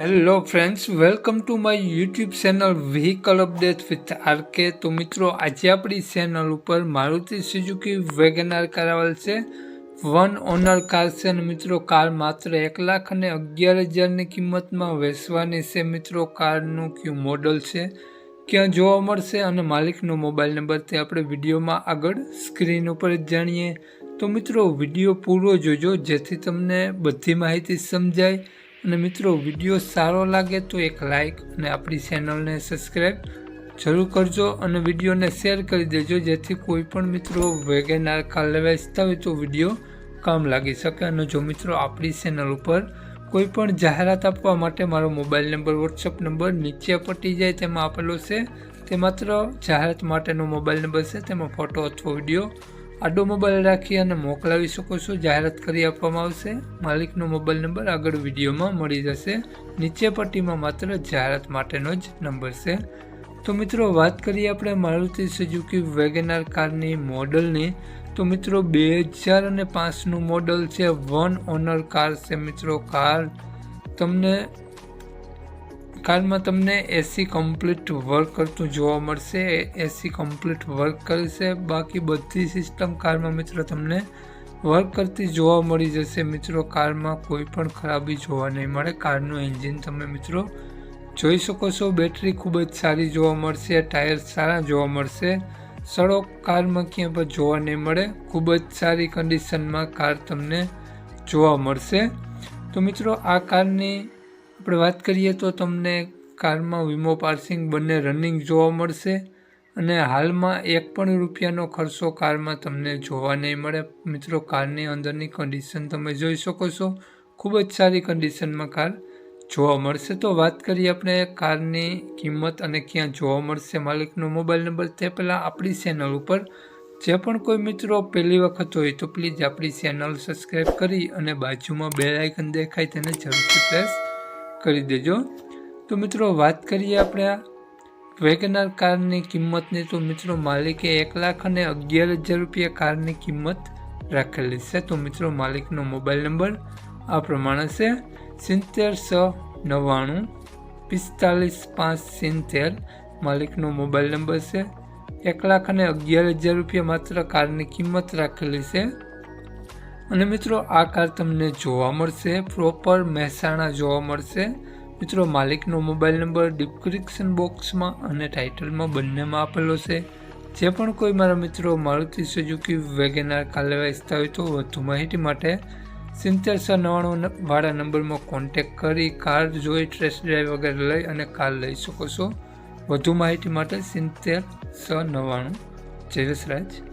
Hello friends welcome to my YouTube channel vehicle update with RK તો મિત્રો, આજે આપણી ચેનલ ઉપર મારુતિ સુઝુકી વેગનાર કરાવેલ છે. વન ઓનર કાર છે અને મિત્રો કાર માત્ર એક લાખ અને અગિયાર હજારની કિંમતમાં વેચવાની છે મિત્રો. કારનું કયું મોડલ છે? ક્યાં જોવા મળશે અને માલિકનો મોબાઈલ નંબર તે આપણે વિડીયોમાં આગળ સ્ક્રીન ઉપર જાણીએ. તો મિત્રો, વીડિયો પૂરો જોજો જેથી તમને બધી માહિતી સમજાય. અને મિત્રો, વીડિયો સારો લાગે તો એક લાઈક અને આપણી ચેનલને સબસ્ક્રાઈબ જરૂર કરજો અને વિડીયોને શેર કરી દેજો, જેથી કોઈ પણ મિત્રો વેગેનાર કાર લેવા ઇચ્છતા હોય તો વીડિયો કામ લાગી શકે. અને જો મિત્રો, આપણી ચેનલ ઉપર કોઈ પણ જાહેરાત આપવા માટે મારો મોબાઈલ નંબર વોટ્સઅપ નંબર નીચે પટી જાય, તેમાં આપેલો છે. તે માત્ર જાહેરાત માટેનો મોબાઈલ નંબર છે, તેમાં ફોટો અથવા વીડિયો આડો મોબાઈલ રાખી અને મોકલાવી શકો છો. જાહેરાત કરી આપવામાં આવશે. માલિકનો મોબાઈલ નંબર આગળ વિડીયોમાં મળી જશે. નીચે પટ્ટીમાં માત્ર જાહેરાત માટેનો જ નંબર છે. તો મિત્રો, વાત કરીએ આપણે મારુતિ સુઝુકી વેગેનાર કારની મોડલની. તો મિત્રો, બે હજાર અને પાંચનું મોડલ છે. વન ઓનર કાર છે મિત્રો, કાર. તમને કારમાં તમને એસી કમ્પ્લીટ વર્ક કરતું જોવા મળશે. એસી કમ્પ્લીટ વર્ક કરશે. બાકી બધી સિસ્ટમ કારમાં મિત્રો તમને વર્ક કરતી જોવા મળી જશે. મિત્રો, કારમાં કોઈ પણ ખરાબી જોવા નહીં મળે. કારનું એન્જિન તમે મિત્રો જોઈ શકો છો. બેટરી ખૂબ જ સારી જોવા મળશે. ટાયર સારા જોવા મળશે. સડો કારમાં ક્યાં પણ જોવા નહીં મળે. ખૂબ જ સારી કન્ડિશનમાં કાર તમને જોવા મળશે. તો મિત્રો, આ કારની આપણે વાત કરીએ તો તમને કારમાં વીમો પાર્સિંગ બંને રનિંગ જોવા મળશે અને હાલમાં એક પણ રૂપિયાનો ખર્ચો કારમાં તમને જોવા નહીં મળે. મિત્રો, કારની અંદરની કન્ડિશન તમે જોઈ શકો છો. ખૂબ જ સારી કન્ડિશનમાં કાર જોવા મળશે. તો વાત કરીએ આપણે કારની કિંમત અને ક્યાં જોવા મળશે. માલિકનો મોબાઈલ નંબર તે પહેલાં આપણી ચેનલ ઉપર. જે પણ કોઈ મિત્રો પહેલી વખત હોય તો પ્લીઝ આપણી ચેનલ સબસ્ક્રાઈબ કરી અને બાજુમાં બે આઇકન દેખાય તેને જરૂરથી પ્રેસ કરી દેજો. તો મિત્રો, વાત કરીએ આપણે આ વેગનાર કારની કિંમતની. તો મિત્રો, માલિકે એક લાખ અને અગિયાર હજાર રૂપિયા કારની કિંમત રાખેલી છે. તો મિત્રો, માલિકનો મોબાઈલ નંબર આ પ્રમાણે છે. સિત્તેર છ નવ્વાણું પિસ્તાલીસ પાંચ સિત્તેર. માલિકનો મોબાઈલ નંબર છે. એક લાખ અને અગિયાર હજાર રૂપિયા માત્ર કારની કિંમત રાખેલી છે. અને મિત્રો, આ કાર તમને જોવા મળશે. પ્રોપર મહેસાણા જોવા મળશે. મિત્રો, માલિકનો મોબાઈલ નંબર ડિસ્ક્રિપ્શન બોક્સમાં અને ટાઇટલમાં બંનેમાં આપેલો છે. જે પણ કોઈ મારા મિત્રો મારુતિ સુઝુકી વેગેનાર કાર લેવા ઈચ્છતા હોય તો વધુ માહિતી માટે સિત્તેર સો નવ્વાણું વાળા નંબરમાં કોન્ટેક કરી કાર જોઈ ટેસ્ટ ડ્રાઈવ વગેરે લઈ અને કાર લઈ શકો છો. વધુ માહિતી માટે સિત્તેર સો નવ્વાણું. જયસ રાજ